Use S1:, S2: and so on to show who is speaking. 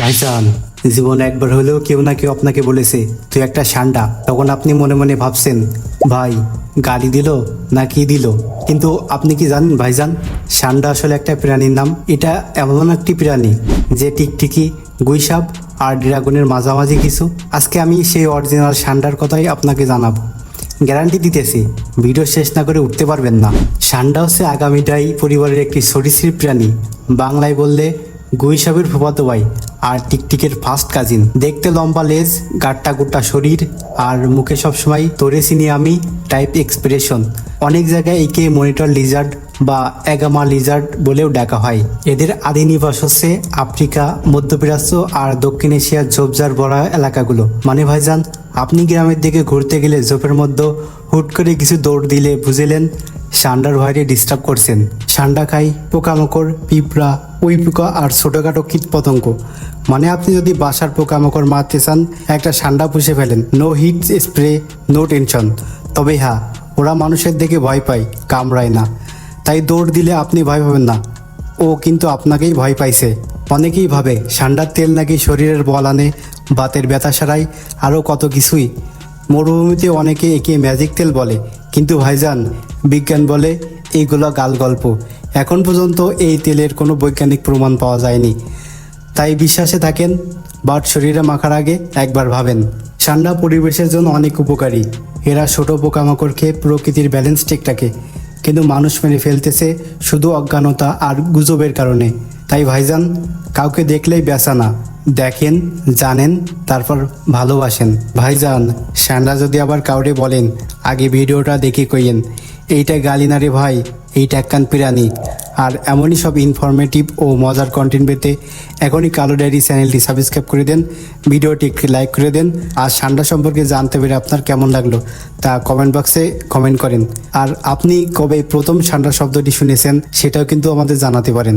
S1: ভাইজান, জীবন একবার হলেও কেউ না কেউ আপনাকে বলেছে, তুই একটা সান্ডা। তখন আপনি মনে মনে ভাবছেন, ভাই, গালি দিল না কি দিল? কিন্তু আপনি কি জানেন ভাইজান, সান্ডা আসলে একটা প্রাণীর নাম। এটা এমন একটি প্রাণী যে টিকটিকি, গুইসাপ আর ড্রাগনের মাঝামাঝি কিছু। আজকে আমি সেই অরিজিনাল সান্ডার কথাই আপনাকে জানাব। গ্যারান্টি দিতেছি, ভিডিও শেষ না করে উঠতে পারবেন না। সান্ডা হচ্ছে আগামীটাই পরিবারের একটি সরীসৃপ প্রাণী। বাংলায় বললে গুইসাবের ফুফাতো ভাই। আর টিকটিকের ফার্স্ট কাজিন দেখতে লম্বা লেজ, গাট্টা গুট্টা শরীর, আর মুখে সবসময় তোরে চিনি আমি টাইপ এক্সপ্রেশন অনেক জায়গায় একে মনিটর লিজার্ড বা এগামা লিজার্ড বলেও ডাকা হয়। এদের আদি নিবাস হচ্ছে আফ্রিকা, মধ্যপ্রাচ্য আর দক্ষিণ এশিয়ার ঝোপঝাড় ভরা এলাকাগুলো। মানে ভাইজান, আপনি গ্রামের দিকে ঘুরতে গেলে ঝোপের মধ্যে হুট করে কিছু দৌড় দিলে বুঝেলেন সান্ডার ভয়রে ডিস্টার্ব করছেন। সান্ডা খাই পোকামাকড়, পিঁপড়া উই পোকা আর ছোটোখাটো কীট পতঙ্গ মানে আপনি যদি বাসার পোকামাকড় মারতে চান, একটা সান্ডা পুষে ফেলেন। No Hit spray no tension তবে হ্যাঁ ওরা মানুষের দিকে ভয় পায়, কামড়ায় না। তাই দৌড় দিলে আপনি ভয় পাবেন না। ও কিন্তু আপনাকেই ভয় পাইছে। অনেকেই ভাবে সান্ডার তেল নাকি শরীরের বল আনে, বাতের ব্যথা সারাই আরও কত কিছুই। মরুভূমিতে অনেকে একে ম্যাজিক তেল বলে। কিন্তু ভাইজান, বিজ্ঞান বলে এইগুলো গাল গল্প। এখন পর্যন্ত এই তেলের কোনো বৈজ্ঞানিক প্রমাণ পাওয়া যায়নি। তাই বিশ্বাসে থাকেন, বাট শরীরে মাখার আগে একবার ভাবেন, ঠান্ডা পরিবেশের জন্য অনেক উপকারী। এরা ছোট পোকামাকড় খেয়ে প্রকৃতির ব্যালেন্স ঠিক রাখে, কিন্তু মানুষ মেরে ফেলতেছে শুধু অজ্ঞানতা আর গুজবের কারণে। তাই ভাইজান, কাউকে দেখলেই বেচা না। দেখেন, জানেন, তারপর ভালোবাসেন। ভাইজান শ্যানরা যদি আবার কাউরে বলেন, আগে ভিডিওটা দেখে কইয়েন, এইটা গালি না রে ভাই। এইটা ট্যাক্কান পিরানি। আর এমনই সব ইনফরমেটিভ ও মজার কন্টেন্ট পেতে এখনই কালো ডায়েরি চ্যানেলটি সাবস্ক্রাইব করে দেন, ভিডিওটি একটি লাইক করে দেন, আর সান্ডা সম্পর্কে জানতে পেরে আপনার কেমন লাগল তা কমেন্ট বক্সে কমেন্ট করেন। আর আপনি কবে প্রথম সান্ডা শব্দটি শুনেছেন সেটাও কিন্তু আমাদের জানাতে পারেন।